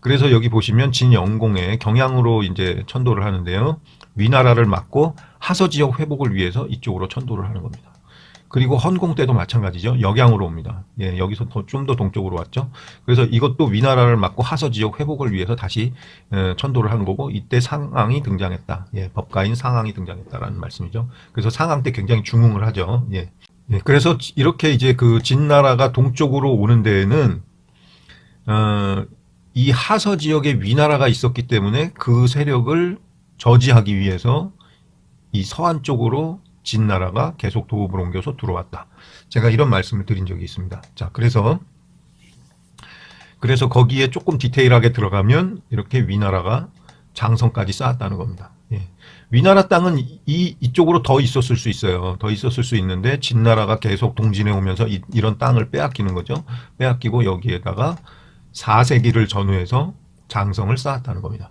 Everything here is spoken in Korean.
그래서 여기 보시면 진영공의 경향으로 이제 천도를 하는데요. 위나라를 막고 하서 지역 회복을 위해서 이쪽으로 천도를 하는 겁니다. 그리고 헌공 때도 마찬가지죠. 역양으로 옵니다. 예, 여기서 좀 더 동쪽으로 왔죠. 그래서 이것도 위나라를 막고 하서 지역 회복을 위해서 다시 에, 천도를 하는 거고 이때 상황이 등장했다. 예, 법가인 상황이 등장했다라는 말씀이죠. 그래서 상황 때 굉장히 중흥을 하죠. 예. 예, 그래서 이렇게 이제 그 진나라가 동쪽으로 오는 데에는 어, 이 하서 지역에 위나라가 있었기 때문에 그 세력을 저지하기 위해서 이 서안 쪽으로 진나라가 계속 도읍을 옮겨서 들어왔다. 제가 이런 말씀을 드린 적이 있습니다. 자, 그래서 그래서 거기에 조금 디테일하게 들어가면 이렇게 위나라가 장성까지 쌓았다는 겁니다. 예. 위나라 땅은 이 이쪽으로 더 있었을 수 있어요. 더 있었을 수 있는데 진나라가 계속 동진해 오면서 이, 이런 땅을 빼앗기는 거죠. 빼앗기고 여기에다가 4세기를 전후해서 장성을 쌓았다는 겁니다.